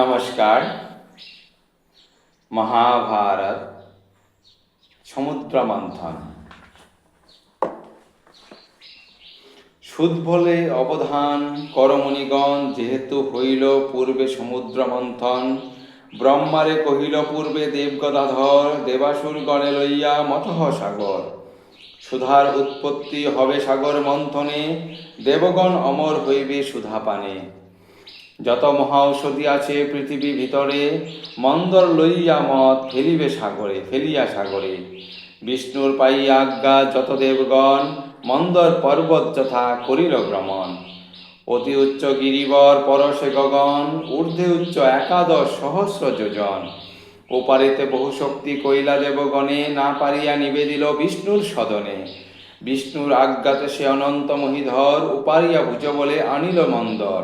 নমস্কার। মহাভারত সমুদ্র মন্থন সুদ বলে অবধান করমণিগণ যেহেতু হইল পূর্বে সমুদ্র মন্থন ব্রহ্মারে কহিল পূর্বে দেবগদাধর দেবাসুর গণে লইয়া মতহ সাগর। সুধার উৎপত্তি হবে সাগর মন্থনে দেবগণ অমর হইবে সুধা পানে যত মহা ঔষধি আছে পৃথিবী ভিতরে, মন্দর লইয়া মত ফেলিবে সাগরে, ফেলিয়া সাগরে। বিষ্ণুর পাইয়া আজ্ঞা যত দেবগণ, মন্দর পর্বত যথা করিল ভ্রমণ। অতি উচ্চ গিরিবর পরশে গগন, ঊর্ধ্বে উচ্চ একাদশ সহস্র যোজন। ওপারেতে বহু শক্তি কৈলা দেবগণে না পারিয়া নিবেদিল বিষ্ণুর সদনে। বিষ্ণুর আজ্ঞাতে সে অনন্ত মহিধর, উপারিয়া ভুজ বলে আনিল মন্দর।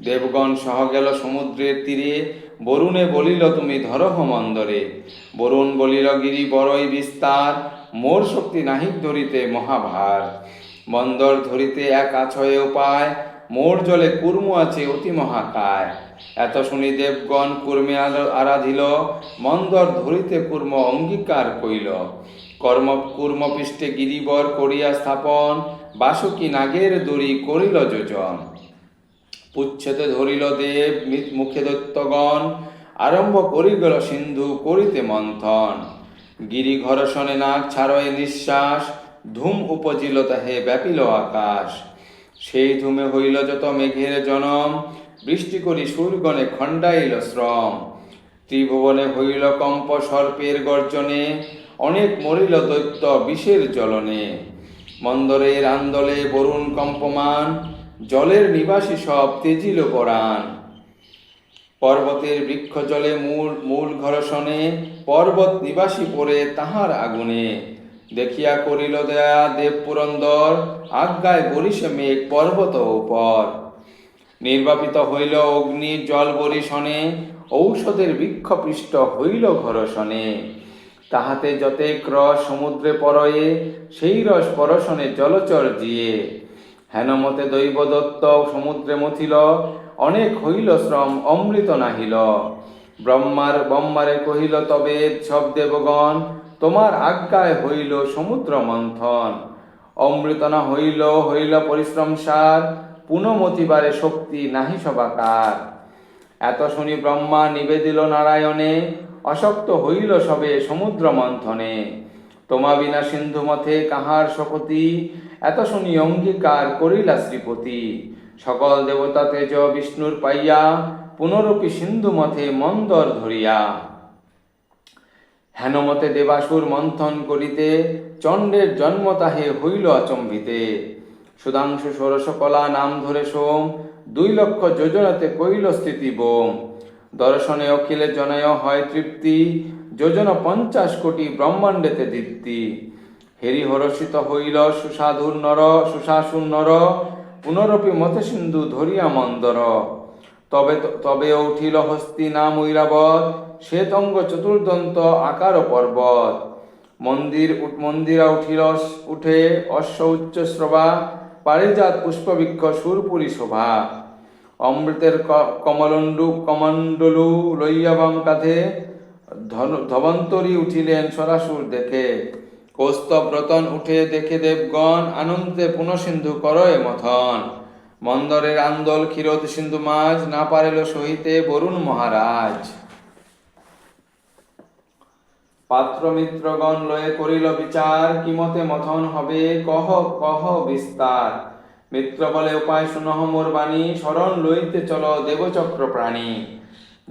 দেবগণ সহ গেল সমুদ্রের তীরে। বরুণে বলিল, তুমি ধরহ মন্দরে। বরুণ বলিল, গিরি, বড়ই বিস্তার। মোর শক্তি নাহিক ধরিতে মহাভার। মন্দর ধরিতে এক আছয়ে উপায়। মোর জলে কুর্ম আছে অতি মহাকায়। এত শুনি দেবগণ কুর্মে আরাধিল। মন্দর ধরিতে কুর্ম অঙ্গীকার কইল কর্ম কুর্মপৃষ্ঠে গিরিবর করিয়া স্থাপন। বাসুকি নাগের দড়ি করিল যোজন। পুচ্ছেতে ধরিল দেব মুখে দৈত্যগণ। আরম্ভ করি গেল সিন্ধু, করিতে মন্থন। গিরি ঘরষণে নাক ছাড়য়ে নিঃশ্বাস, ধূম উপজিল তাহে ব্যাপিল আকাশ। সেই ধূমে হইল যত মেঘের জনম, বৃষ্টি করি সুরগণে খণ্ডাইল শ্রম। ত্রিভুবনে হইল কম্প সর্পের গর্জনে, অনেক মরিল দৈত্য বিষের জ্বলনে। মন্দরের আন্দোলে বরুণ কম্পমান জলের নিবাসী সব তেজিল পরাণ। পর্বতের বৃক্ষ জলে মূল মূল ঘরষণে পর্বত নিবাসী পড়ে তাহার আগুনে। দেখিয়া করিল দয়া দেব পুরন্দর, আজ্ঞায় বরিশে মেঘ পর্বত উপর। নির্বাপিত হইল অগ্নি জল বরিশনে, ঔষধের বৃক্ষপৃষ্ট হইল ঘরষণে। তাহাতে যতে ক্রস সমুদ্রে পরয়ে, সেই রস পরশনে জলচর জিয়ে। হেনমতে দৈব দত্ত সমুদ্রে মথিল, অনেক হইল শ্রম, অমৃত নাহিল। ব্রহ্মার ব্রহ্মারে কহিল, তবে সব দেবগণ, তোমার আজ্ঞায় হইল সমুদ্র মন্থন। অমৃত না হইল হইল পরিশ্রম সার পুনমতিবারে শক্তি নাহি সবাকার। এত শুনি ব্রহ্মা নিবেদিল নারায়ণে, অশক্ত হইল সবে সমুদ্র মন্থনে। তোমা বিনা সিন্ধু মথে কাহার শপতি এত শুনি অঙ্গীকার করিলা শ্রীপতি। সকল দেবতা তেজ বিষ্ণুর পাইয়া, পুনরূপী সিন্ধু মথে মন্দর ধরিয়া। হেনমতে দেবাসুর মন্থন করিতে, চণ্ডের জন্ম তাহে হইল আচম্বিতে সুধাংশু ষোড়শকলা নাম ধরে সোম, দুই লক্ষ যোজনাতে কইল স্থিতি বোম। দর্শনে অখিলে জনয় হয় তৃপ্তি, যোজন পঞ্চাশ কোটি ব্রহ্মাণ্ডেতে দীপ্তি। হেরি হরষিত হইল সুসাধুর নর, সুশাসুর নর, পুনরপি মতে সিন্ধু ধরিয়া মন্দর। তবে তবে উঠিল হস্তি নাম ঐরাবত শ্বেতঙ্গ চতুর্দন্ত আকার পর্বত। মন্দির মন্দিরা উঠিল উঠে অশ্ব উচ্চ শ্রবা, পারিজাত পুষ্পবৃক্ষ সুরপুরী শোভা। অমৃতের কমলণ্ডু কমণ্ডলু লইয়া বাম কাঁধে ধবন্তরী উঠিলেন সরাসুর দেখে। কৌস্তব রতন উঠে দেখে দেবগণ আনন্দে পুনঃসিন্ধু করয়ে মথন। মন্দরের আন্দোল, ক্ষীরোদ, সিন্ধু মাঝ না পারিল সহিতে বরুণ মহারাজ। পাত্র মিত্রগণ লয়ে করিল বিচার, কিমতে মথন হবে, কহ কহ বিস্তার। মিত্র বলে উপায় শুনহ মোর বাণী, শরণ লইতে চল দেবচক্র প্রাণী।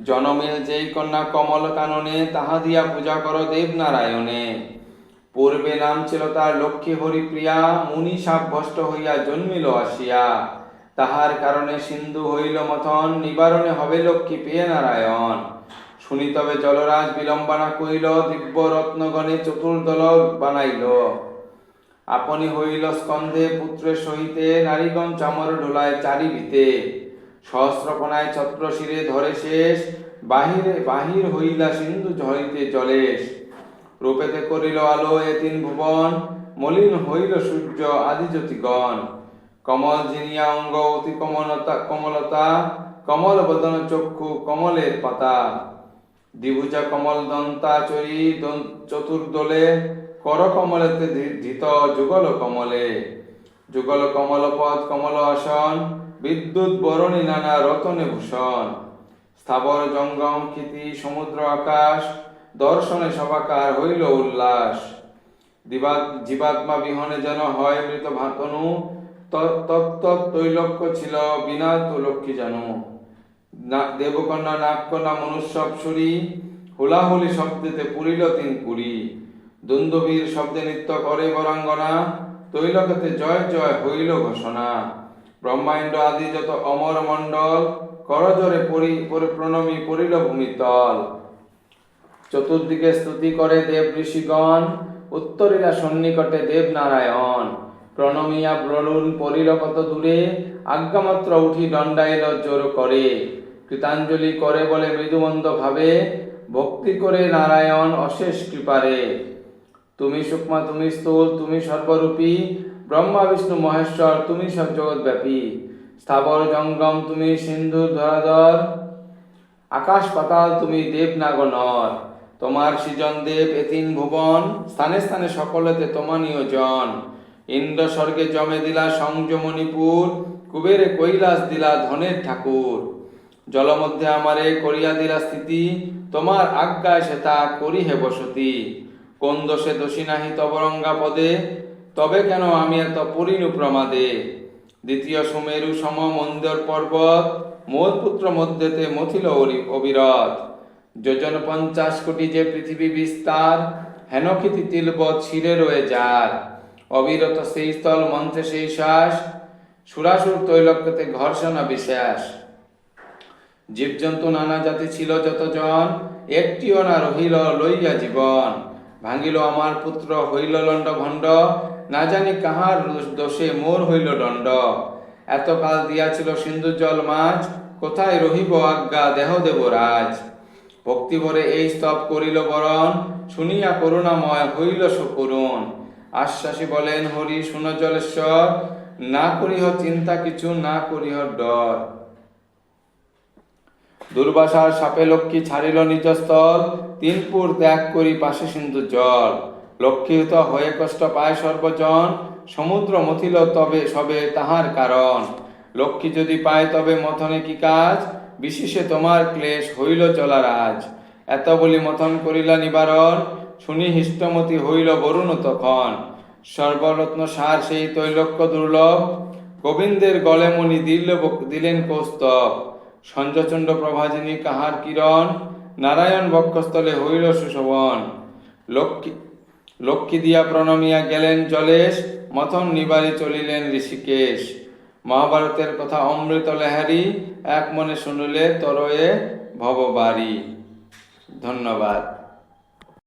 জনমিল যেই কন্যা কমল কাননে, তাহা দিয়া পূজা কর দেবনারায়ণে। পূর্বে নাম ছিল তার লক্ষ্মী হরিপ্রিয়া, মুনি সাব্যস্ত হইয়া জন্মিল আসিয়া। তাহার কারণে সিন্ধু হইল মথন, নিবারণে হবে লক্ষ্মী পেয়ে নারায়ণ। শুনি তবে জলরাজ বিলম্বনা কইল দিব্য রত্নগণে চতুর্দল বানাইল। আপনি হইল স্কন্ধে পুত্রের সহিতে, নারীগণ চামর ঢোলায় চারিবিতে। সহস্রপনায় ছত্র শিরে ধরে শেষ, বাহিরে, বাহির হইলা সিন্ধু ঝরিতে জলেশ। রূপেতে করিল আলো এ তিন ভুবন, মলিন হইল সূর্য আদি জ্যোতিগণ কমল জিনিয়া অঙ্গ অতি কমলতা কমলতা, কমল বদন চক্ষু, কমলের পাতা। দ্বিভুজা কমল দন্তাচরী, দন- চতুর্দলে কর কমলেতে ধি- ধৃত যুগল কমলে যুগল কমল পদ কমল আসন বিদ্যুৎ বরণী নানা রতনে ভূষণ স্থাবর জঙ্গম ক্ষিতি, সমুদ্র, আকাশ, দর্শনে সবাকার হইল উল্লাস। দিবা- জীবাত্মা বিহনে যেন হয় মৃত ভাতনু তত্ত্ব তৈলক্য ছিল বিনা লক্ষ্মী জানু। দেবকন্যা, নাগকন্যা মনুষ্যব সুরি হুলাহুলি শব্দেতে পুরিল তিন পুরী দুন্দবীর শব্দে নৃত্য করে বরাঙ্গনা তৈলকতে জয় জয় হইল ঘোষণা। ব্রহ্মাণ্ড আদি যত অমর মণ্ডল করজরে পরি পরি- প্রণমী পরিল ভূমিতল চতুর্দিকে স্তুতি করে দেব ঋষিগণ, উত্তরীরা সন্নিকটে দেব নারায়ণ। প্রণমিয়া ব্রলুন পরিল কত দূরে, আজ্ঞামাত্র উঠি দণ্ডাইল জোর করে। কৃতাঞ্জলি করে বলে মৃদুমন্দ ভাবে, ভক্তি করে নারায়ণ অশেষ কৃপারে। তুমি সুকমা, তুমি স্থূল, তুমি সর্বরূপী, ব্রহ্মা, বিষ্ণু, মহেশ্বর, তুমি সব জগৎব্যাপী। স্থাবর জঙ্গম, তুমি সিন্ধু, ধরাধর, আকাশ পাতাল, তুমি দেব তোমার সৃজন দেব এতিন ভুবন, স্থানে স্থানে সকলেতে তোমানীয় জন। ইন্দ্র স্বর্গে জমে দিলা সংযমণিপুর, কুবেরে কৈলাস দিলা ধনের ঠাকুর। জলমধ্যে আমারে করিয়া দিলা স্থিতি, তোমার আজ্ঞায় সে তা করি হে বসতি। কোন দোষে দোষী নাহি তবরঙ্গা পদে তবে কেন আমি এত পরিণু প্রমাদে? দ্বিতীয় সুমেরু সম মন্দর পর্বত, মোর পুত্র মধ্যেতে মথিল অবিরত। যোজন পঞ্চাশ কোটি যে পৃথিবী বিস্তার হেনক্ষিতি তিলবৎ ছিঁড়ে রয়ে যার? অবিরত সেই স্থল মন্ত্রে সেই শ্বাস, সুরাসুর তৈলক্যতে ঘর্ষণা বিশ্বাস জীবজন্তু নানা জাতি ছিল যতজন, একটিও না রহিল লইয়া জীবন। ভাঙিল আমার পুত্র, হইল লণ্ড ভণ্ড। না জানি কাহার দোষে মোর হইল দণ্ড। এতকাল দিয়াছিল সিন্ধু জল মাছ, কোথায় রহিব আজ্ঞা দেহ দেব রাজ ভক্তি ভরে এই স্তব করিল বরণ, শুনিয়া করুণাময় হইল সুকরুণ আশ্বাসী বলেন, হরি, শুন জলেশ্বর, না করিহ চিন্তা কিছু, না করিহ ডর। দুর্বাসার সাপে লক্ষ্মী ছাড়িল নিজ স্থল তিনপুর ত্যাগ করি পাশে সিন্ধু জল। লক্ষ্মীত হয়ে কষ্ট পায় সর্বজন, সমুদ্র মথিল তবে সবে তাহার কারণ। লক্ষ্মী যদি পায় তবে মথনে কি কাজ? বিশেষে তোমার ক্লেশ হইল চলার আজ এত বলি মথন করিলা নিবারণ, শুনি হিষ্টমতি হইল বরুণ তখন। সর্বরত্ন সার সেই তৈলক্য দুর্লভ, গোবিন্দের গলে মণি দিল দিলেন কৌস্তব। সঞ্জচণ্ড প্রভাজিনী কাহার কিরণ? নারায়ণ বক্ষস্থলে হইল সুশোভন। লক্ষ্মী লক্ষ্মী দিয়া প্রণমিয়া গেলেন জলেশ, মথন নিবারে চলিলেন ঋষিকেশ। মহাভারতের কথা অমৃত লেহারি, এক মনে শুনলে তরয়ে ভববাড়ি। ধন্যবাদ।